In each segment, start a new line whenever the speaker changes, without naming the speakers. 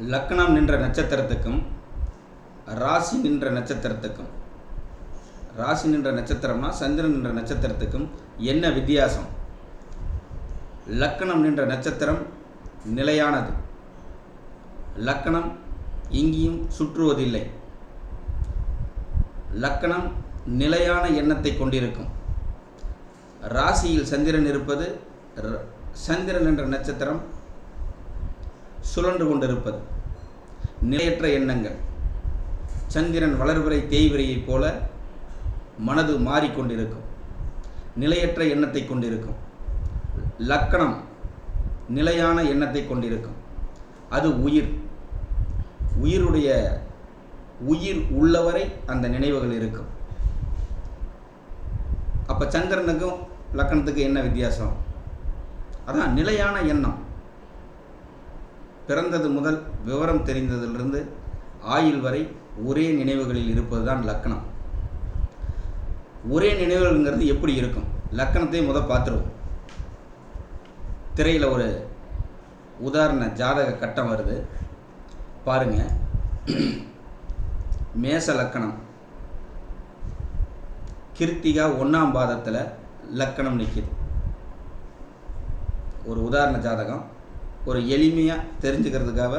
லக்னம் நின்ற நட்சத்திரத்துக்கும் ராசி நின்ற நட்சத்திரத்துக்கும். ராசி நின்ற நட்சத்திரம்னா சந்திரன் நின்ற நட்சத்திரத்துக்கும் என்ன வித்தியாசம்? லக்கணம் நின்ற நட்சத்திரம் நிலையானது. லக்கணம் எங்கேயும் சுற்றுவதில்லை. லக்கணம் நிலையான எண்ணத்தை கொண்டிருக்கும். ராசியில் சந்திரன் இருப்பது ர- சந்திரன் என்ற நட்சத்திரம் சுழன்று கொண்டிருப்பது. நிலையற்ற எண்ணங்கள். சந்திரன் வளர்வரை தேய்விரையைப் போல மனது மாறிக்கொண்டிருக்கும் நிலையற்ற எண்ணத்தை கொண்டிருக்கும். லக்கணம் நிலையான எண்ணத்தை கொண்டிருக்கும். அது உயிர். உயிருடைய உயிர் உள்ளவரை அந்த நினைவுகள் இருக்கும். அப்போ சந்திரனுக்கும் லக்கணத்துக்கு என்ன வித்தியாசம்? அதான் நிலையான எண்ணம். பிறந்தது முதல் விவரம் தெரிந்ததிலிருந்து ஆயுள் வரை ஒரே நினைவுகளில் இருப்பது தான் லக்கணம். ஒரே நினைவுகள்ங்கிறது எப்படி இருக்கும்? லக்கணத்தையும் முத பார்த்துருவோம். திரையில் ஒரு உதாரண ஜாதக கட்டம் வருது. பாருங்க. மேச லக்கணம். கிருத்திகா ஒன்றாம் பாதத்தில் லக்கணம் நிற்கிது ஒரு உதாரண ஜாதகம். ஒரு எளிமையாக தெரிஞ்சுக்கிறதுக்காக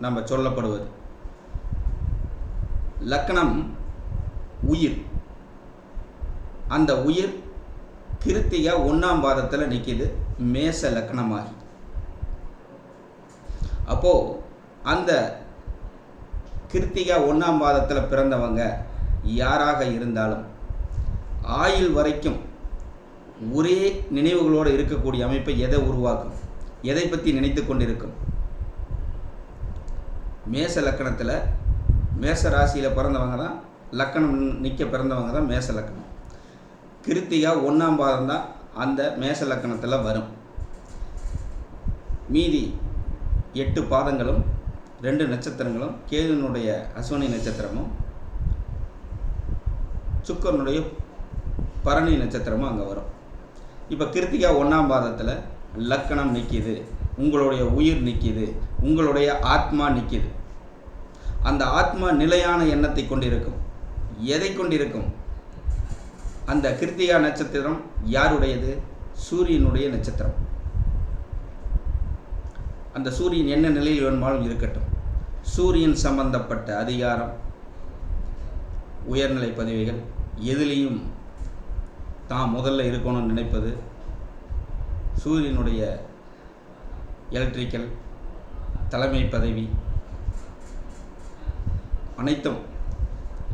நம்ம சொல்லப்படுவது. லக்கணம் உயிர். அந்த உயிர் கிருத்திகா ஒன்றாம் பாதத்தில் நிற்கிது மேச லக்கணமாகி. அப்போது அந்த கிருத்திகா ஒன்றாம் பாதத்தில் பிறந்தவங்க யாராக இருந்தாலும் ஆயுள் வரைக்கும் ஒரே நினைவுகளோடு இருக்கக்கூடிய அமைப்பை எதை உருவாக்கும்? எதை பற்றி நினைத்து கொண்டிருக்கும்? மேச லக்கணத்தில் மேச ராசியில் பிறந்தவங்க தான் லக்கணம் நிற்க பிறந்தவங்க தான் மேச லக்கணம். கிருத்திகா ஒன்றாம் பாதம் தான் அந்த மேச லக்கணத்தில் வரும். மீதி எட்டு பாதங்களும் ரெண்டு நட்சத்திரங்களும் கேதுனுடைய அஸ்வனி நட்சத்திரமும் சுக்கரனுடைய பரணி நட்சத்திரமும் அங்கே வரும். இப்போ கிருத்திகா ஒன்றாம் பாதத்தில் லக்கணம் நிற்கிது உங்களுடைய உயிர் நிற்கிது உங்களுடைய ஆத்மா நிற்கிது அந்த ஆத்மா நிலையான எண்ணத்தை கொண்டிருக்கும். எதை கொண்டிருக்கும்? அந்த கிருத்திகா நட்சத்திரம் யாருடையது? சூரியனுடைய நட்சத்திரம். அந்த சூரியன் என்ன நிலையில் வேணுமாலும் இருக்கட்டும். சூரியன் சம்பந்தப்பட்ட அதிகாரம் உயர்நிலை பதவிகள் எதுலேயும் தான் முதல்ல இருக்கணும்னு நினைப்பது சூரியனுடைய எலக்ட்ரிக்கல் தலைமை பதவி அனைத்தும்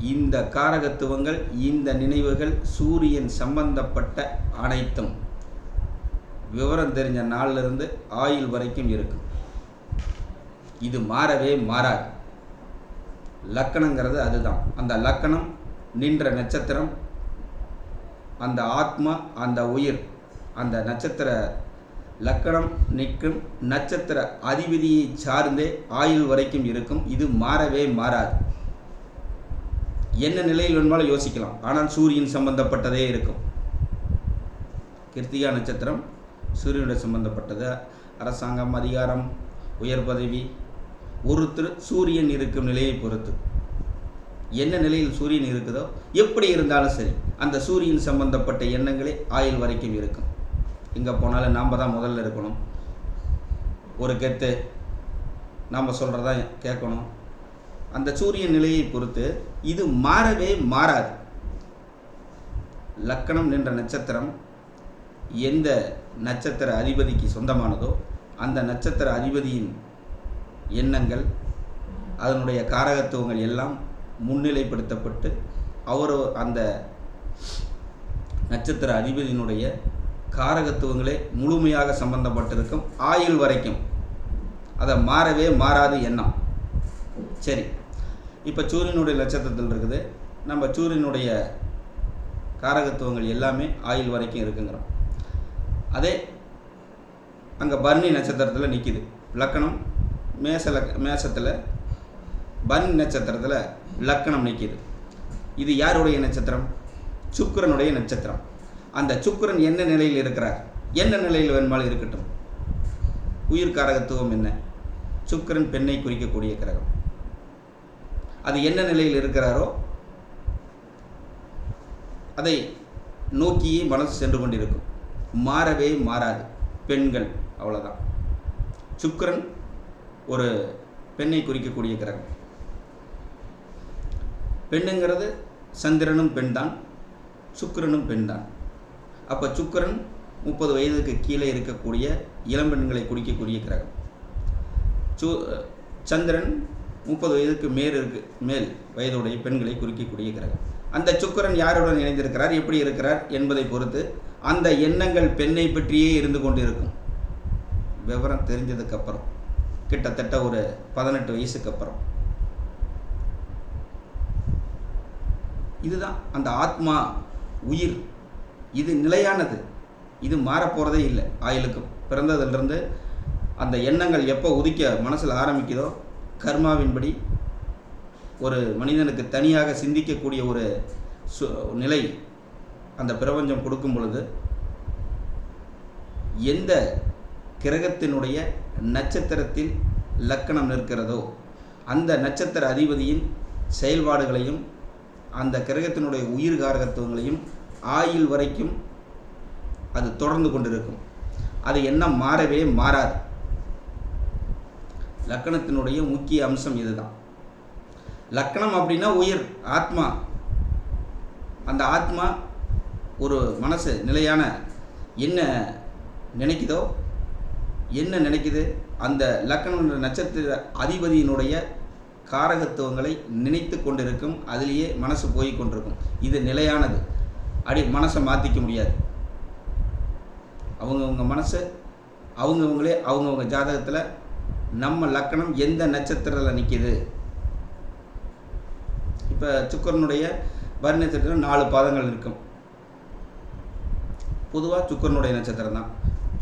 இந்த காரகத்துவங்கள் இந்த நினைவுகள் சூரியன் சம்பந்தப்பட்ட அனைத்தும் விவரம் தெரிஞ்ச நாளிலிருந்து ஆயுள் வரைக்கும் இருக்கும் இது மாறவே மாறாது. லக்கணங்கிறது அதுதான். அந்த லக்கணம் நின்ற நட்சத்திரம் அந்த ஆத்மா அந்த உயிர். அந்த நட்சத்திர லக்கணம் நிற்கும். நட்சத்திர அதிபதியை சார்ந்தே ஆயுள் வரைக்கும் இருக்கும். இது மாறவே மாறாது. என்ன நிலையில் வேணுமாலும் யோசிக்கலாம். ஆனால் சூரியன் சம்பந்தப்பட்டதே இருக்கும். கிருத்திகா நட்சத்திரம் சூரியனுடைய சம்பந்தப்பட்டது. அரசாங்கம் அதிகாரம் உயர் பதவி ஒருத்தர் சூரியன் இருக்கும் நிலையை பொறுத்து. என்ன நிலையில் சூரியன் இருக்குதோ எப்படி இருந்தாலும் சரி அந்த சூரியன் சம்பந்தப்பட்ட எண்ணங்களே ஆயுள் வரைக்கும் இருக்கும். எங்கே போனாலும் நாம் தான் முதல்ல இருக்கணும் ஒரு கெத்து நாம் சொல்கிறதா கேட்கணும். அந்த சூரியன் நிலையை பொறுத்து இது மாறவே மாறாது. லக்கணம் நின்ற நட்சத்திரம் எந்த நட்சத்திர அதிபதிக்கு சொந்தமானதோ அந்த நட்சத்திர அதிபதியின் எண்ணங்கள் அதனுடைய காரகத்துவங்கள் எல்லாம் முன்னிலைப்படுத்தப்பட்டு அவர் அந்த நட்சத்திர அதிபதியினுடைய காரகத்துவங்களே முழுமையாக சம்பந்தப்பட்டிருக்கும் ஆயுள் வரைக்கும். அதை மாறவே மாறாது எண்ணம். சரி இப்போ சூரியனுடைய நட்சத்திரத்தில் இருக்குது. நம்ம சூரியனுடைய காரகத்துவங்கள் எல்லாமே ஆயுள் வரைக்கும் இருக்குங்கிறோம். அதே அங்கே பர்ணி நட்சத்திரத்தில் நிற்கிது லக்கணம் மேச லக் மேசத்தில் பர்ணி நட்சத்திரத்தில் லக்கணம் நிற்கிது இது யாருடைய நட்சத்திரம்? சுக்கிரனுடைய நட்சத்திரம். அந்த சுக்கிரன் என்ன நிலையில் இருக்கிறார்? என்ன நிலையில் வேணுமாலும் இருக்கட்டும்? உயிர் காரகத்துவம் என்ன? சுக்கிரன் பெண்ணை குறிக்கக்கூடிய கிரகம். அது என்ன நிலையில் இருக்கிறாரோ அதை நோக்கியே மனசு சென்று கொண்டிருக்கும். மாறவே மாறாது. பெண்கள் அவ்வளோதான் சுக்கிரன் ஒரு பெண்ணை குறிக்கக்கூடிய கிரகம். பெண்ணுங்கிறது சந்திரனும் பெண்தான் சுக்கிரனும் பெண்தான். அப்போ சுக்கிரன் முப்பது வயதுக்கு கீழே இருக்கக்கூடிய இளம்பெண்களை குடிக்கக்கூடிய கிரகம். சு சந்திரன் முப்பது வயதுக்கு மேல் இருக்கு மேல் வயதுடைய பெண்களை குறிக்கக்கூடிய கிரகம். அந்த சுக்கிரன் யாருடன் இணைந்திருக்கிறார் எப்படி இருக்கிறார் என்பதை பொறுத்து அந்த எண்ணங்கள் பெண்ணை பற்றியே இருந்து கொண்டிருக்கும். விவரம் தெரிஞ்சதுக்கப்புறம் கிட்டத்தட்ட ஒரு பதினெட்டு வயசுக்கு அப்புறம். இதுதான் அந்த ஆத்மா உயிர் இது நிலையானது. இது மாறப்போகிறதே இல்லை. ஆயிலுக்கு பிறந்ததிலிருந்து அந்த எண்ணங்கள் எப்போ உதிக்க மனசில் ஆரம்பிக்குதோ கர்மாவின்படி ஒரு மனிதனுக்கு தனியாக சிந்திக்கக்கூடிய ஒரு சு நிலை அந்த பிரபஞ்சம் கொடுக்கும் பொழுது எந்த கிரகத்தினுடைய நட்சத்திரத்தில் லக்கணம் நிற்கிறதோ அந்த நட்சத்திர அதிபதியின் செயல்பாடுகளையும் அந்த கிரகத்தினுடைய உயிர் காரகத்துவங்களையும் ஆயுள் வரைக்கும் அது தொடர்ந்து கொண்டிருக்கும். அது என்ன மாறவே மாறாது. லக்கணத்தினுடைய முக்கிய அம்சம் இதுதான். லக்கணம் அப்படின்னா உயிர் ஆத்மா. அந்த ஆத்மா ஒரு மனசு நிலையான என்ன நினைக்குதோ என்ன நினைக்குது அந்த லக்கணம் நட்சத்திர அதிபதியினுடைய காரகத்துவங்களை நினைத்து கொண்டிருக்கும். அதிலேயே மனசு போய் கொண்டிருக்கும். இது நிலையானது. அடி மனசை மாற்றிக்க முடியாது. அவங்கவுங்க மனசு அவங்கவுங்களே அவங்கவுங்க ஜாதகத்தில் நம்ம லக்கணம் எந்த நட்சத்திரத்தில் நிற்கிது இப்போ சுக்கரனுடைய வரி நட்சத்திரம் நாலு பாதங்கள் இருக்கும். பொதுவாக சுக்கரனுடைய நட்சத்திரம் தான்.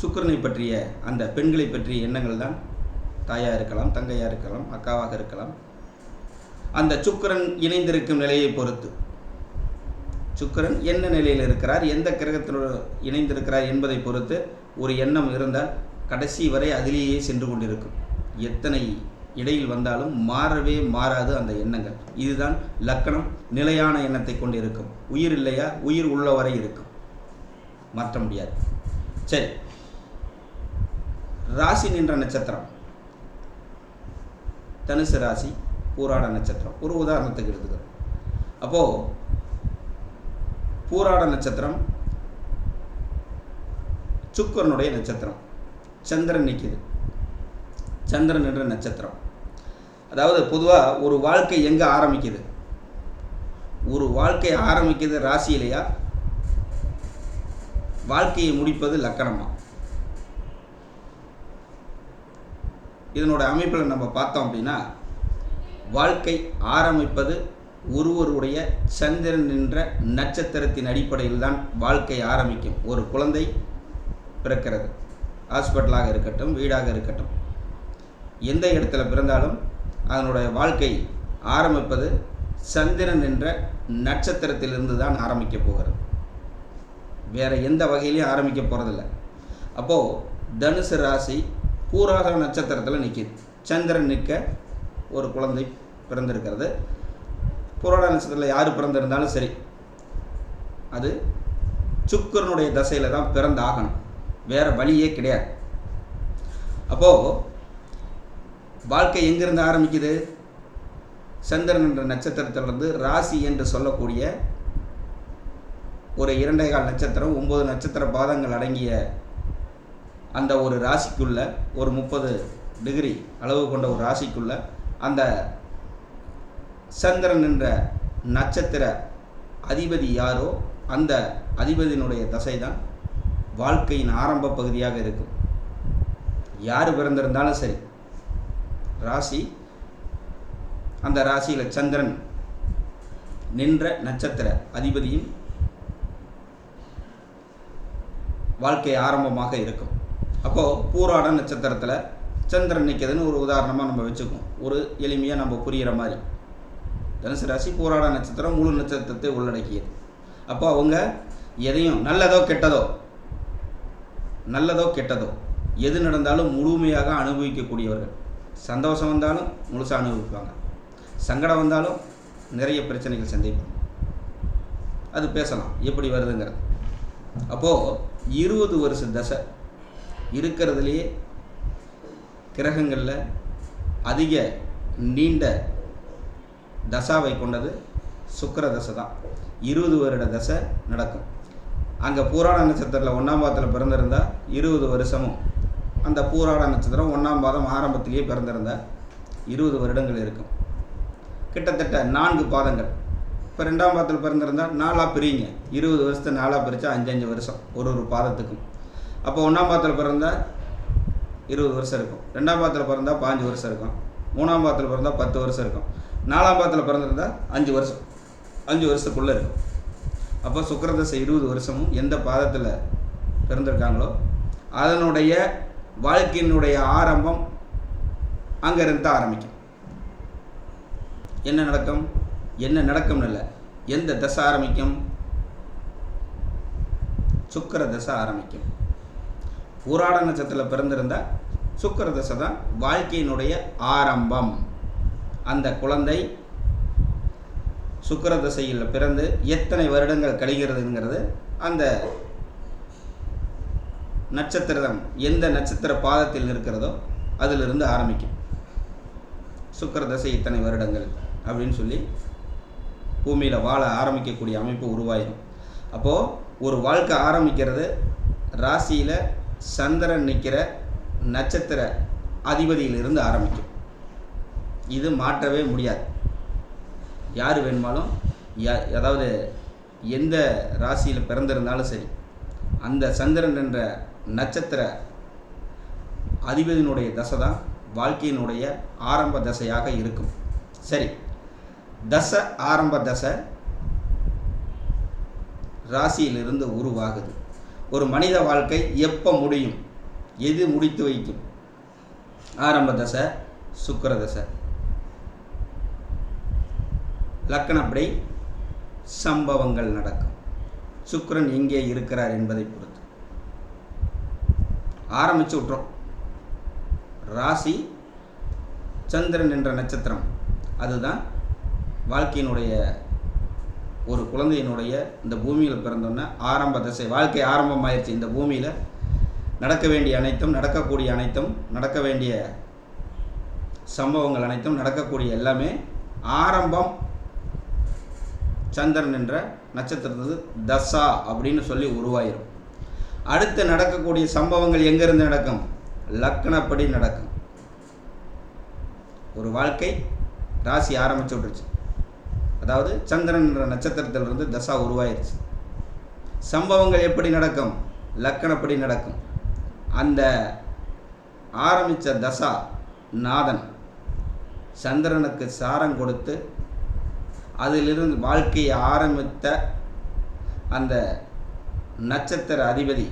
சுக்கரனை பற்றிய அந்த பெண்களை பற்றிய எண்ணங்கள் தான். தாயாக இருக்கலாம் தங்கையாக இருக்கலாம் அக்காவாக இருக்கலாம். அந்த சுக்கரன் இணைந்திருக்கும் நிலையை பொறுத்து. சுக்கரன் என்ன நிலையில் இருக்கிறார் எந்த கிரகத்தினோடு இணைந்திருக்கிறார் என்பதை பொறுத்து ஒரு எண்ணம் இருந்தால் கடைசி வரை அதிலேயே சென்று கொண்டிருக்கும். எத்தனை இடையில் வந்தாலும் மாறவே மாறாது அந்த எண்ணங்கள். இதுதான் லக்கணம் நிலையான எண்ணத்தை கொண்டிருக்கும். உயிர் இல்லையா? உயிர் உள்ளவரை இருக்கும். மாற்ற முடியாது. சரி. ராசி நின்ற நட்சத்திரம். தனுசு ராசி பூராட நட்சத்திரம். ஒரு உதாரணத்துக்கு எடுத்துக்கிறோம் அப்போது பூராட நட்சத்திரம் சுக்கரனுடைய நட்சத்திரம் சந்திரன் நிற்கிது சந்திரன் என்ற நட்சத்திரம். அதாவது பொதுவாக ஒரு வாழ்க்கை எங்கே ஆரம்பிக்குது? ஒரு வாழ்க்கை ஆரம்பிக்குது ராசியிலையா? வாழ்க்கையை முடிப்பது லக்கணமா? இதனோட அமைப்பில் நம்ம பார்த்தோம் அப்படின்னா வாழ்க்கை ஆரம்பிப்பது ஒருவருடைய சந்திரன் என்ற நட்சத்திரத்தின் அடிப்படையில் தான் வாழ்க்கை ஆரம்பிக்கும். ஒரு குழந்தை பிறக்கிறது. ஹாஸ்பிட்டலாக இருக்கட்டும் வீடாக இருக்கட்டும். எந்த இடத்துல பிறந்தாலும் அதனுடைய வாழ்க்கை ஆரம்பிப்பது சந்திரன் என்ற நட்சத்திரத்திலிருந்து தான் ஆரம்பிக்க போகிறது. வேறு எந்த வகையிலையும் ஆரம்பிக்க போகிறதில்ல அப்போது தனுசு ராசி பூராக நட்சத்திரத்தில் நிற்கிது சந்திரன் நிற்க ஒரு குழந்தை பிறந்திருக்கிறது. புராண நட்சத்திரத்தில் யார் பிறந்திருந்தாலும் சரி அது சுக்கரனுடைய தசையில் தான் பிறந்தாகணும். வேறு வழியே கிடையாது. அப்போது வாழ்க்கை எங்கேருந்து ஆரம்பிக்குது? சந்திரன் என்ற நட்சத்திரத்திலிருந்து ராசி என்று சொல்லக்கூடிய ஒரு இரண்டே கால் நட்சத்திரம் ஒம்பது நட்சத்திர பாதங்கள் அடங்கிய அந்த ஒரு ராசிக்குள்ள ஒரு முப்பது டிகிரி அளவு கொண்ட ஒரு ராசிக்குள்ள அந்த சந்திரன் என்ற நட்சத்திர அதிபதி யாரோ அந்த அதிபதியினுடைய தசை தான் வாழ்க்கையின் ஆரம்ப பகுதியாக இருக்கும். யார் பிறந்திருந்தாலும் சரி ராசி அந்த ராசியில் சந்திரன் நின்ற நட்சத்திர அதிபதியும் வாழ்க்கை ஆரம்பமாக இருக்கும். அப்போது பூராட நட்சத்திரத்தில் சந்திரன் நிற்கிதுன்னு ஒரு உதாரணமாக நம்ம வச்சுக்குவோம். ஒரு எளிமையாக நம்ம புரிகிற மாதிரி. தனுசு ராசி போராட நட்சத்திரம் முழு நட்சத்திரத்தை உள்ளடக்கியது. அப்போ அவங்க எதையும் நல்லதோ கெட்டதோ நல்லதோ கெட்டதோ எது நடந்தாலும் முழுமையாக அனுபவிக்கக்கூடியவர்கள். சந்தோஷம் வந்தாலும் முழுசாக அனுபவிப்பாங்க. சங்கடம் வந்தாலும் நிறைய பிரச்சனைகள் சந்திப்பாங்க. அது பேசலாம் எப்படி வருதுங்கிறது. அப்போது இருபது வருஷ தசை இருக்கிறதுலையே கிரகங்களில் அதிக நீண்ட தசாவை கொண்டது சுக்கர தசை தான். இருபது வருட தசை நடக்கும். அங்கே பூராட நட்சத்திரத்தில் ஒன்றாம் பாதத்தில் பிறந்திருந்தா இருபது வருஷமும். அந்த பூராட நட்சத்திரம் ஒன்றாம் பாதம் ஆரம்பத்திலேயே பிறந்திருந்தால் இருபது வருடங்கள் இருக்கும். கிட்டத்தட்ட நான்கு பாதங்கள். இப்போ ரெண்டாம் பாதத்தில் பிறந்திருந்தா நாலாக பிரியுங்க. இருபது வருஷத்தை நாலாக பிரித்தா அஞ்சு வருஷம் ஒரு ஒரு பாதத்துக்கும். அப்போ ஒன்றாம் பாதத்தில் பிறந்தா இருபது வருஷம் இருக்கும். ரெண்டாம் பாதத்தில் பிறந்தா பாஞ்சு வருஷம் இருக்கும். மூணாம் பாதத்தில் பிறந்தால் பத்து வருஷம் இருக்கும். நாலாம் பாதத்தில் பிறந்திருந்தா அஞ்சு வருஷம். அஞ்சு வருஷத்துக்குள்ளே இருக்கும் அப்போ சுக்கிரதசை இருபது வருஷமும் எந்த பாதத்தில் பிறந்திருக்காங்களோ அதனுடைய வாழ்க்கையினுடைய ஆரம்பம் அங்கேருந்து தான் ஆரம்பிக்கும். என்ன நடக்கும்? என்ன நடக்கும்னு இல்லை. எந்த தசை ஆரம்பிக்கும்? சுக்கிர தசை ஆரம்பிக்கும். பூராட நட்சத்திரத்தில் பிறந்திருந்தால் சுக்கர தசை தான் வாழ்க்கையினுடைய ஆரம்பம். அந்த குழந்தை சுக்கிர தசையில் பிறந்து எத்தனை வருடங்கள் கழிகிறதுங்கிறது அந்த நட்சத்திரம் எந்த நட்சத்திர பாதத்தில் இருக்கிறதோ அதிலிருந்து ஆரம்பிக்கும். சுக்கிர தசை இத்தனை வருடங்கள் அப்படின்னு சொல்லி பூமியில் வாழ ஆரம்பிக்கக்கூடிய அமைப்பு உருவாயிடும் அப்போது ஒரு வாழ்க்கை ஆரம்பிக்கிறது ராசியில் சந்திரன் நிற்கிற நட்சத்திர அதிபதியிலிருந்து ஆரம்பிக்கும். இது மாற்றவே முடியாது. யார் வேணுமாலும் யா அதாவது எந்த ராசியில் பிறந்திருந்தாலும் சரி அந்த சந்திரன் என்ற நட்சத்திர அதிபதியினுடைய தசை தான் வாழ்க்கையினுடைய ஆரம்ப தசையாக இருக்கும். சரி தசை ஆரம்ப தசை ராசியிலிருந்து உருவாகுது. ஒரு மனித வாழ்க்கை எப்போ முடியும்? எது முடித்து வைக்கும்? ஆரம்ப தசை சுக்கர தசை. லக்கணப்படி சம்பவங்கள் நடக்கும். சுக்கரன் எங்கே இருக்கிறார் என்பதை பொறுத்து. ஆரம்பிச்சு விட்றோம் ராசி சந்திரன் என்ற நட்சத்திரம். அதுதான் வாழ்க்கையினுடைய ஒரு குழந்தையினுடைய இந்த பூமியில் பிறந்தோன்னே ஆரம்ப தசை. வாழ்க்கை ஆரம்பமாயிருச்சு. இந்த பூமியில் நடக்க வேண்டிய அனைத்தும் நடக்கக்கூடிய அனைத்தும் நடக்க வேண்டிய சம்பவங்கள் அனைத்தும் நடக்கக்கூடிய எல்லாமே ஆரம்பம் சந்திரன் என்ற நட்சத்திரத்து தசா அப்படின்னு சொல்லி உருவாயிரும். அடுத்து நடக்கக்கூடிய சம்பவங்கள் எங்கேருந்து நடக்கும்? லக்கணப்படி நடக்கும். ஒரு வாழ்க்கை ராசி ஆரம்பிச்சு விட்டுருச்சு. அதாவது சந்திரன் என்ற நட்சத்திரத்திலிருந்து தசா உருவாயிருச்சு. சம்பவங்கள் எப்படி நடக்கும்? லக்கணப்படி நடக்கும். அந்த ஆரம்பித்த தசா நாதன் சந்திரனுக்கு சாரம் கொடுத்து அதிலிருந்து வாழ்க்கையை ஆரம்பித்த அந்த நட்சத்திர அதிபதி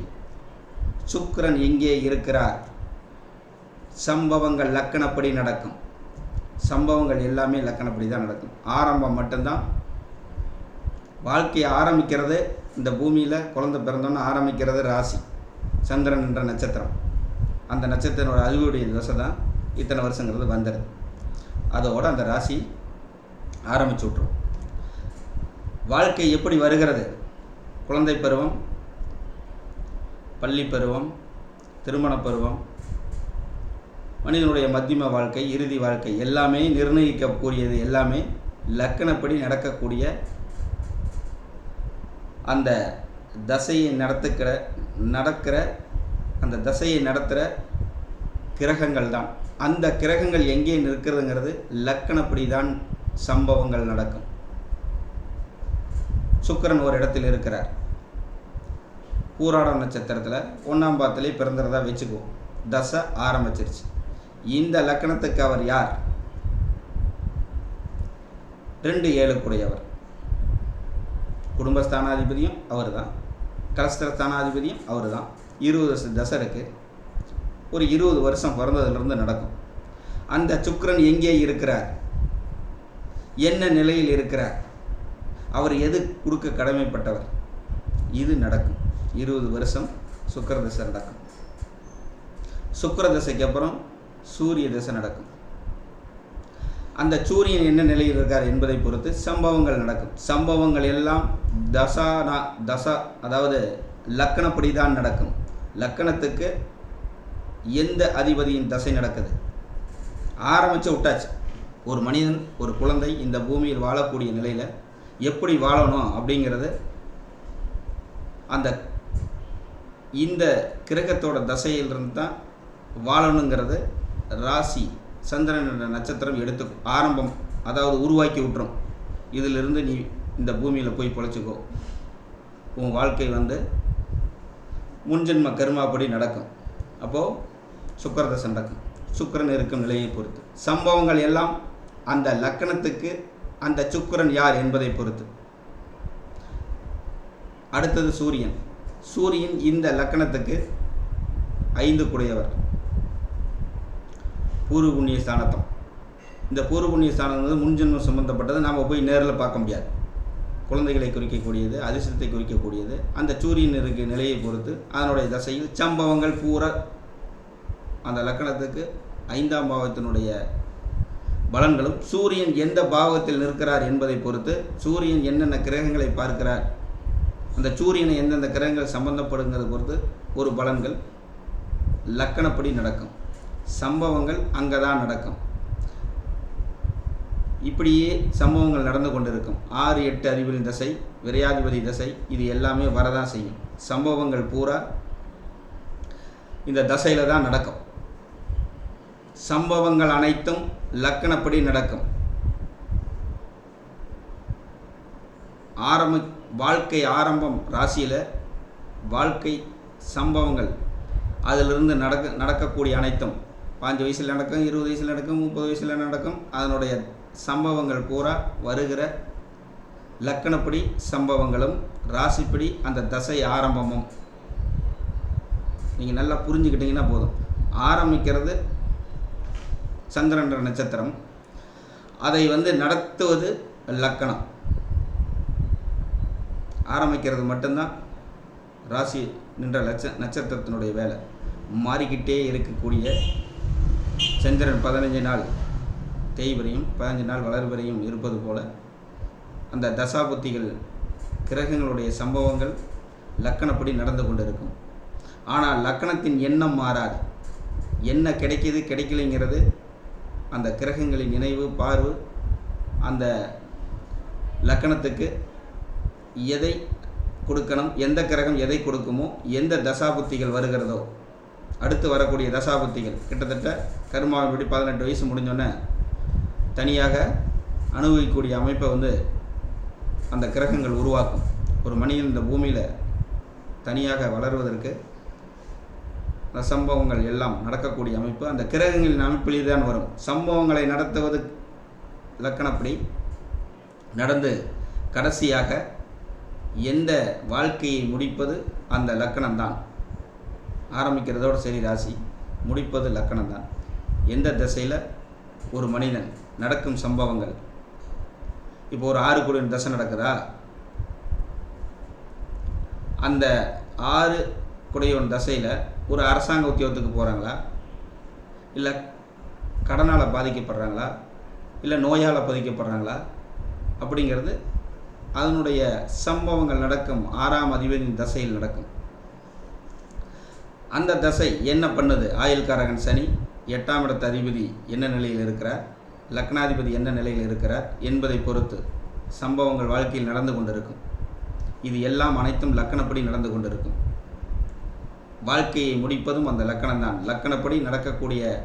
சுக்கரன் எங்கே இருக்கிறார். சம்பவங்கள் லக்கணப்படி நடக்கும். சம்பவங்கள் எல்லாமே லக்கணப்படி தான் நடக்கும். ஆரம்பம் மட்டும்தான். வாழ்க்கையை ஆரம்பிக்கிறது இந்த பூமியில் குழந்தை பிறந்தோன்னு ஆரம்பிக்கிறது ராசி. சந்திரன் என்ற நட்சத்திரம். அந்த நட்சத்திரனோட அறிவுடைய தசை தான் இத்தனை வருஷங்கிறது வந்துடுது அதோட அந்த ராசி ஆரம்பிச்சு விட்ரும் வாழ்க்கை எப்படி வருகிறது? குழந்தை பருவம் பள்ளி பருவம் திருமண பருவம் மனிதனுடைய மத்தியம வாழ்க்கை இறுதி வாழ்க்கை எல்லாமே நிர்ணயிக்கக்கூடியது எல்லாமே லக்கணப்படி நடக்கக்கூடிய அந்த தசையை நடத்துக்கிற நடக்கிற அந்த தசையை நடத்துகிற கிரகங்கள் தான். அந்த கிரகங்கள் எங்கே நிற்கிறதுங்கிறது லக்கணப்படி தான் சம்பவங்கள் நடக்கும். சுக்கிரன் ஒரு இடத்தில் இருக்கிறார். பூராடம் நட்சத்திரத்தில் ஒன்றாம் பாத்திலே பிறந்துறதா வச்சுக்குவோம் தசை ஆரம்பிச்சிருச்சு. இந்த லக்கணத்துக்கு அவர் யார்? ரெண்டு ஏழுக்குடையவர். குடும்பஸ்தானாதிபதியும் அவர் தான் கலஸ்திரஸ்தானாதிபதியும் அவர் தான் இருபது வருஷம் தசை இருக்குது ஒரு இருபது வருஷம் பிறந்ததுலேருந்து நடக்கும். அந்த சுக்கிரன் எங்கே இருக்கிறார்? என்ன நிலையில் இருக்கிறார்? அவர் எது கொடுக்க கடமைப்பட்டவர்? இது நடக்கும். இருபது வருஷம் சுக்கிர தசை நடக்கும். சுக்கிர தசைக்கு அப்புறம் சூரிய தசை நடக்கும். அந்த சூரியன் என்ன நிலையில் இருக்கார் என்பதை பொறுத்து சம்பவங்கள் நடக்கும். சம்பவங்கள் எல்லாம் தசானா தசா அதாவது லக்கணப்படி தான் நடக்கும். லக்கணத்துக்கு எந்த அதிபதியின் தசை நடக்குது? ஆரம்பித்து விட்டாச்சு. ஒரு மனிதன் ஒரு குழந்தை இந்த பூமியில் வாழக்கூடிய நிலையில் எப்படி வாழணும் அப்படிங்கிறது அந்த இந்த கிரகத்தோட தசையிலிருந்து தான் வாழணுங்கிறது ராசி சந்திரன் நட்சத்திரம் எடுத்து ஆரம்பம் அதாவது உருவாக்கி விட்டுரும். இதிலிருந்து நீ இந்த பூமியில் போய் பொழைச்சிக்கோ. உன் வாழ்க்கை வந்து முன்ஜென்ம கருமாப்படி நடக்கும். அப்போது சுக்கரதசை நடக்கும் சுக்கரன் இருக்கும் நிலையை பொறுத்து. சம்பவங்கள் எல்லாம் அந்த லக்கணத்துக்கு அந்த சுக்கிரன் யார் என்பதை பொறுத்து. அடுத்தது சூரியன். சூரியன் இந்த லக்கணத்துக்கு ஐந்து குடையவர். பூர்வ புண்ணிய ஸ்தானத்தம். இந்த பூர்வ புண்ணிய ஸ்தானம் வந்து முன்ஜென்மம் சம்பந்தப்பட்டது. நாம் போய் நேரில் பார்க்க முடியாது. குழந்தைகளை குறிக்கக்கூடியது அதிர்ஷ்டத்தை குறிக்கக்கூடியது அந்த சூரியன் இருக்க நிலையை பொறுத்து அதனுடைய தசையில் சம்பவங்கள் பூரா அந்த லக்கணத்துக்கு ஐந்தாம் பாவத்தினுடைய பலன்களும் சூரியன் எந்த பாவகத்தில் நிற்கிறார் என்பதை பொறுத்து சூரியன் என்னென்ன கிரகங்களை பார்க்கிறார் அந்த சூரியனை எந்தெந்த கிரகங்கள் சம்பந்தப்படுங்கிறத பொறுத்து ஒரு பலன்கள் லக்கணப்படி நடக்கும். சம்பவங்கள் அங்கே தான் நடக்கும். இப்படியே சம்பவங்கள் நடந்து கொண்டிருக்கும். ஆறு எட்டு அறிவியல் தசை விரையாதிபதி தசை இது எல்லாமே வரதான் செய்யும். சம்பவங்கள் பூரா இந்த தசையில் தான் நடக்கும். சம்பவங்கள் அனைத்தும் லக்கணப்படி நடக்கும். ஆரம்ப வாழ்க்கை ஆரம்பம் ராசியில் வாழ்க்கை சம்பவங்கள். அதிலிருந்து நடக்க நடக்கக்கூடிய அனைத்தும் பாஞ்சு வயசில் நடக்கும் இருபது வயசில் நடக்கும் முப்பது வயசில் நடக்கும் அதனுடைய சம்பவங்கள் பூரா வருகிற லக்கணப்படி சம்பவங்களும் ராசிப்படி அந்த தசை ஆரம்பமும். நீங்கள் நல்லா புரிஞ்சுக்கிட்டீங்கன்னா போதும். ஆரம்பிக்கிறது சந்திரன்ற நட்சத்திரம். அதை வந்து நடத்துவது லக்கணம். ஆரம்பிக்கிறது மட்டும்தான். ராசி நின்ற லட்ச நட்சத்திரத்தினுடைய வேலை. மாறிக்கிட்டே இருக்கக்கூடிய சந்திரன் பதினஞ்சு நாள் தேய்வரையும் பதினஞ்சு நாள் வளர்வரையும் இருப்பது போல அந்த தசாபுத்திகள் கிரகங்களுடைய சம்பவங்கள் லக்கணப்படி நடந்து கொண்டிருக்கும். ஆனால் லக்கணத்தின் எண்ணம் மாறாது. என்ன கிடைக்கிது கிடைக்கலைங்கிறது அந்த கிரகங்களின் நினைவு பார்வு அந்த லக்கணத்துக்கு எதை கொடுக்கணும் எந்த கிரகம் எதை கொடுக்குமோ எந்த தசாபுத்திகள் வருகிறதோ அடுத்து வரக்கூடிய தசாபுத்திகள் கிட்டத்தட்ட கருமாவின்படி பதினெட்டு வயசு முடிஞ்சோடனே தனியாக அனுபவிக்கக்கூடிய அமைப்பை வந்து அந்த கிரகங்கள் உருவாக்கும். ஒரு மனிதன் இந்த பூமியில் தனியாக வளர்வதற்கு சம்பவங்கள் எல்லாம் நடக்கக்கூடிய அமைப்பு. அந்த கிரகங்களின் அமைப்பிலே தான் வரும். சம்பவங்களை நடத்துவது லக்கணப்படி நடந்து கடைசியாக எந்த வாழ்க்கையை முடிப்பது அந்த லக்கணம்தான். ஆரம்பிக்கிறதோடு சரி ராசி. முடிப்பது லக்கணம்தான். எந்த திசையில் ஒரு மனிதன் நடக்கும் சம்பவங்கள். இப்போ ஒரு ஆறு கோடி தசை நடக்குதா? அந்த ஆறு குடையோன் தசையில் ஒரு அரசாங்க உத்தியோகத்துக்கு போகிறாங்களா இல்லை கடனால் பாதிக்கப்படுறாங்களா? இல்லை நோயால் பாதிக்கப்படுறாங்களா? அப்படிங்கிறது அதனுடைய சம்பவங்கள் நடக்கும். ஆறாம் அதிபதியின் தசையில் நடக்கும். அந்த தசை என்ன பண்ணுது? ஆயுள்காரகன் சனி எட்டாம் இடத்து அதிபதி என்ன நிலையில் இருக்கிறார்? லக்னாதிபதி என்ன நிலையில் இருக்கிறார்? என்பதை பொறுத்து சம்பவங்கள் வாழ்க்கையில் நடந்து கொண்டிருக்கும். இது எல்லாம் அனைத்தும் லக்கணப்படி நடந்து கொண்டிருக்கும். வாழ்க்கையை முடிப்பதும் அந்த லக்கணம்தான். லக்கணப்படி நடக்கக்கூடிய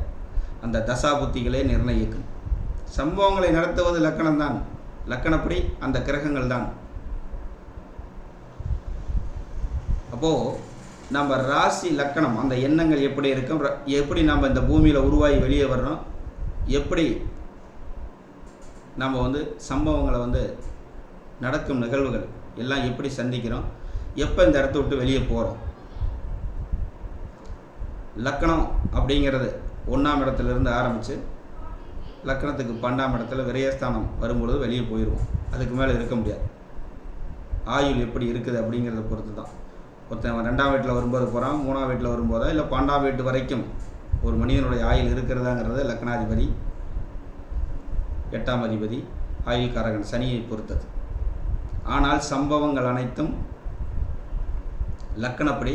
அந்த தசாபுத்திகளே நிர்ணயிக்கும் சம்பவங்களை நடத்துவது லக்கணம்தான். லக்கணப்படி அந்த கிரகங்கள் தான் அப்போது நம்ம ராசி லக்கணம் அந்த எண்ணங்கள் எப்படி இருக்கும்? ர- எப்படி நம்ம இந்த பூமியில் உருவாகி வெளியே வர்றோம்? எப்படி நம்ம வந்து சம்பவங்களை வந்து நடக்கும் நிகழ்வுகள் எல்லாம் எப்படி சந்திக்கிறோம்? எப்போ இந்த இடத்த விட்டு வெளியே போகிறோம் லக்கணம் அப்படிங்கிறது ஒன்றாம் இடத்துலேருந்து ஆரம்பித்து லக்கணத்துக்கு பன்னெண்டாம் இடத்துல விரயஸ்தானம் வரும்பொழுது வெளியே போயிடுவோம் அதுக்கு மேலே இருக்க முடியாது. ஆயுள் எப்படி இருக்குது அப்படிங்கிறத பொறுத்து தான் ஒருத்தன் ரெண்டாம் வீட்டில் வரும்போது போகிறான் மூணாம் வீட்டில் வரும்போதா இல்லை பன்னெண்டாம் வீட்டு வரைக்கும் ஒரு மனிதனுடைய ஆயுள் இருக்கிறதாங்கிறது லக்னாதிபதி எட்டாம் அதிபதி ஆயுள்காரகன் சனியை பொறுத்தது. ஆனால் சம்பவங்கள் அனைத்தும் லக்கணப்படி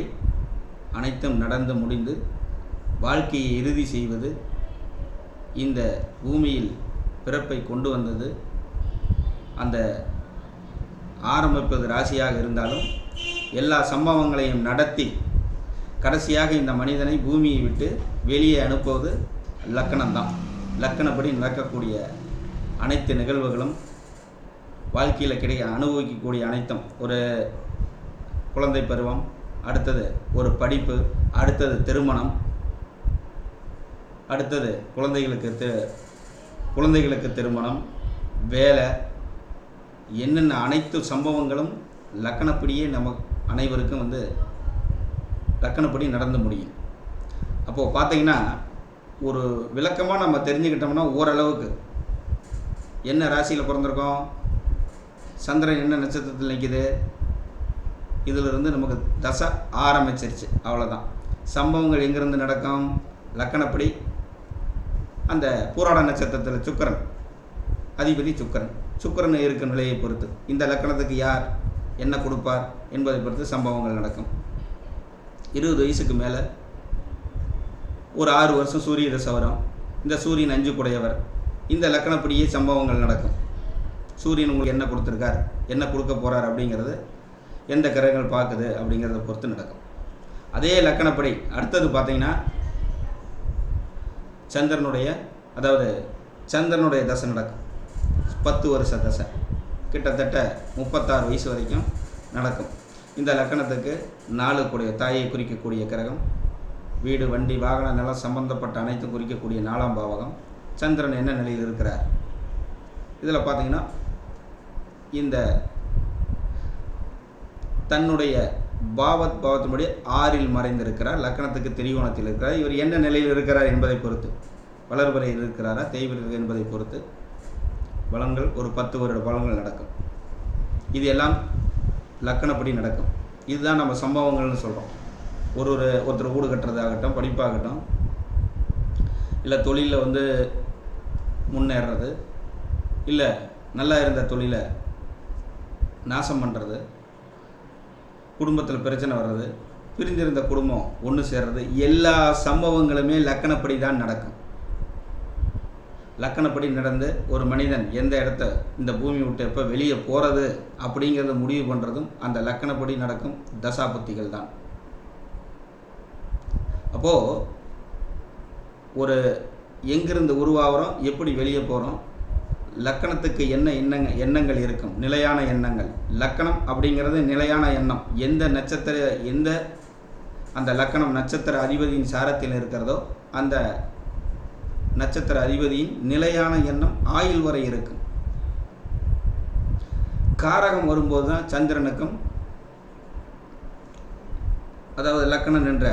அனைத்தும் நடந்து முடிந்து வாழ்க்கையை இறுதி செய்வது இந்த பூமியில் பிறப்பை கொண்டு வந்தது. அந்த ஆரம்பிப்பது ராசியாக இருந்தாலும் எல்லா சம்பவங்களையும் நடத்தி கடைசியாக இந்த மனிதனை பூமியை விட்டு வெளியே அனுப்புவது லக்கணம்தான். லக்கணப்படி நடக்கக்கூடிய அனைத்து நிகழ்வுகளும் வாழ்க்கையில் கிடைக்க அனுபவிக்கக்கூடிய அனைத்தும். ஒரு குழந்தை பருவம் அடுத்தது ஒரு படிப்பு அடுத்தது திருமணம் அடுத்தது குழந்தைகளுக்கு தி குழந்தைகளுக்கு திருமணம் வேலை என்னென்ன அனைத்து சம்பவங்களும் லக்கணப்படியே நம்ம அனைவருக்கும் வந்து லக்கணப்படி நடந்து முடியும். அப்போது பார்த்தீங்கன்னா ஒரு விளக்கமாக நம்ம தெரிஞ்சுக்கிட்டோம்னா ஓரளவுக்கு என்ன ராசியில் பிறந்திருக்கோம் சந்திரன் என்ன நட்சத்திரத்தில் நிற்கிது இதிலிருந்து நமக்கு தசை ஆரம்பிச்சிருச்சு. அவ்வளோதான் சம்பவங்கள் எங்கேருந்து நடக்கும்? லக்கணப்படி அந்த பூராட நட்சத்திரத்தில் சுக்கரன் அதிபதி சுக்கரன். சுக்கரன் இருக்கும் நிலையை பொறுத்து இந்த லக்கணத்துக்கு யார் என்ன கொடுப்பார் என்பதை பொறுத்து சம்பவங்கள் நடக்கும். இருபது வயசுக்கு மேலே ஒரு ஆறு வருஷம் சூரிய ரசவரம் வரும். இந்த சூரியன் அஞ்சு குடையவர் இந்த லக்கணப்படியே சம்பவங்கள் நடக்கும். சூரியன் உங்களுக்கு என்ன கொடுத்துருக்கார் என்ன கொடுக்க போகிறார் அப்படிங்கிறது எந்த கிரகங்கள் பார்க்குது அப்படிங்கிறத பொறுத்து நடக்கும். அதே லக்கணப்படி அடுத்தது பார்த்தீங்கன்னா சந்திரனுடைய அதாவது சந்திரனுடைய தசை நடக்கும். பத்து வருஷ தசை. கிட்டத்தட்ட முப்பத்தாறு வயசு வரைக்கும் நடக்கும். இந்த லக்கணத்துக்கு நாலு கூடிய தாயை குறிக்கக்கூடிய கிரகம் வீடு வண்டி வாகன நிலம் சம்பந்தப்பட்ட அனைத்தும் குறிக்கக்கூடிய நாலாம் பாவகம். சந்திரன் என்ன நிலையில் இருக்கிறார்? இதில் பார்த்தீங்கன்னா இந்த தன்னுடைய பாவத் பாவத்தினுடைய ஆறில் மறைந்திருக்கிறார் லக்கணத்துக்கு திரிகோணத்தில் இருக்கிறார். இவர் என்ன நிலையில் இருக்கிறார் என்பதை பொறுத்து வளர்பறையில் இருக்கிறாரா தேய்வில் என்பதை பொறுத்து பலன்கள் ஒரு பத்து வருட பலன்கள் நடக்கும். இது எல்லாம் லக்கணப்படி நடக்கும். இதுதான் நம்ம சம்பவங்கள்னு சொல்கிறோம் ஒரு ஒரு ஒருத்தர் வீடு கட்டுறதாகட்டும் படிப்பாகட்டும் இல்லை தொழிலில் வந்து முன்னேறது இல்லை நல்லா இருந்த தொழிலை நாசம் பண்ணுறது குடும்பத்தில் பிரச்சனை வர்றது பிரிஞ்சிருந்த குடும்பம் ஒன்று சேர்றது எல்லா சம்பவங்களுமே லக்கணப்படி தான் நடக்கும். லக்கணப்படி நடந்து ஒரு மனிதன் எந்த இடத்த இந்த பூமி விட்டு எப்போ வெளியே போகிறது அப்படிங்கிறத முடிவு பண்ணுறதும் அந்த லக்கணப்படி நடக்கும் தசாபுத்திகள் தான். அப்போது ஒரு எங்கிருந்து உருவாகிறோம் எப்படி வெளியே போகிறோம் லக்கணத்துக்கு என்ன எண்ணங்க எண்ணங்கள் இருக்கும்? நிலையான எண்ணங்கள். லக்கணம் அப்படிங்கிறது நிலையான எண்ணம். எந்த நட்சத்திர எந்த அந்த லக்கணம் நட்சத்திர அதிபதியின் சாரத்தில் இருக்கிறதோ அந்த நட்சத்திர அதிபதியின் நிலையான எண்ணம் ஆயுள் வரை இருக்கும். காரகம் வரும்போது தான் சந்திரனுக்கும் அதாவது லக்கணம் என்ற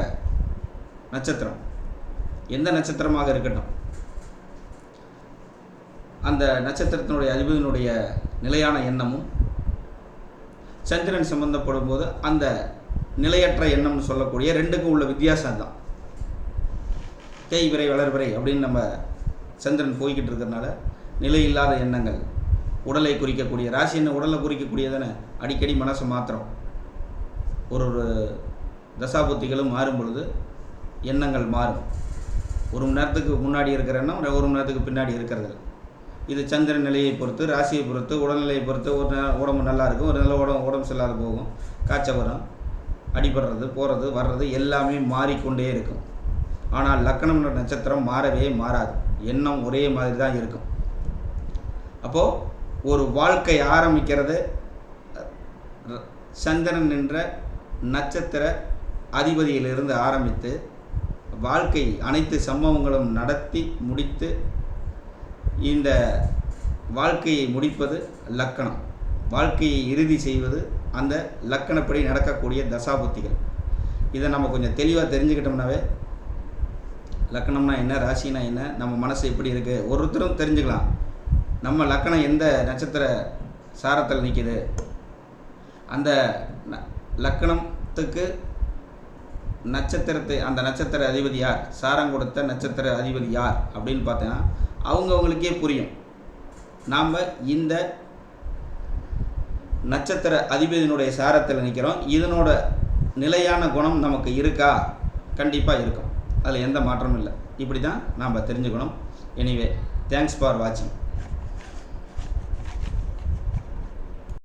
நட்சத்திரம் எந்த நட்சத்திரமாக இருக்கட்டும் அந்த நட்சத்திரத்தினுடைய அதிபதியினுடைய நிலையான எண்ணமும் சந்திரன் சம்பந்தப்படும் போது அந்த நிலையற்ற எண்ணம்னு சொல்லக்கூடிய ரெண்டுக்கும் உள்ள வித்தியாசம் தான் தேய்விரை வளர்விரை அப்படின்னு நம்ம சந்திரன் போய்கிட்டு இருக்கிறதுனால நிலை இல்லாத எண்ணங்கள் உடலை குறிக்கக்கூடிய ராசி என்ன உடலை குறிக்கக்கூடியதானே அடிக்கடி மனசை மாத்திரம் ஒரு ஒரு தசாபுத்திகளும் மாறும் பொழுது எண்ணங்கள் மாறும். ஒரு மணி நேரத்துக்கு முன்னாடி இருக்கிற எண்ணம் ஒரு மணி நேரத்துக்கு பின்னாடி இருக்கிறது இது சந்திரன் நிலையை பொறுத்து ராசியை பொறுத்து உடல்நிலையை பொறுத்து ஒரு உடம்பு நல்லா இருக்கும் ஒரு நல்ல உடம்பு உடம்பு சரியில்லாத போகும். காய்ச்சல் வரும் அடிபடுறது போகிறது வர்றது எல்லாமே மாறிக்கொண்டே இருக்கும். ஆனால் லக்கணம்ன்ற நட்சத்திரம் மாறவே மாறாது. எண்ணம் ஒரே மாதிரி தான் இருக்கும். அப்போது ஒரு வாழ்க்கை ஆரம்பிக்கிறது சந்திரன் என்ற நட்சத்திர அதிபதியிலிருந்து ஆரம்பித்து வாழ்க்கை அனைத்து சம்பவங்களும் நடத்தி முடித்து இந்த வாழ்க்கையை முடிப்பது லக்கணம். வாழ்க்கையை இறுதி செய்வது அந்த லக்கணப்படி நடக்கக்கூடிய தசாபுத்திகள். இதை நம்ம கொஞ்சம் தெளிவாக தெரிஞ்சுக்கிட்டோம்னாவே லக்கணம்னா என்ன ராசினா என்ன நம்ம மனசு எப்படி இருக்குது ஒருத்தரும் தெரிஞ்சுக்கலாம். நம்ம லக்கணம் எந்த நட்சத்திர சாரத்தில் நிற்கிது அந்த லக்கணத்துக்கு நட்சத்திரத்தை அந்த நட்சத்திர அதிபதி யார் சாரம் கொடுத்த நட்சத்திர அதிபதி யார் அப்படின்னு பார்த்தீங்கன்னா அவங்கவுங்களுக்கே புரியும். நாம் இந்த நட்சத்திர அதிபதியினுடைய சாரத்தில் நிற்கிறோம் இதனோட நிலையான குணம் நமக்கு இருக்கா? கண்டிப்பாக இருக்கும். அதில் எந்த மாற்றமும் இல்லை. இப்படி தான் நாம் தெரிஞ்சுக்கணும். எனிவே தேங்க்ஸ் ஃபார் வாட்சிங்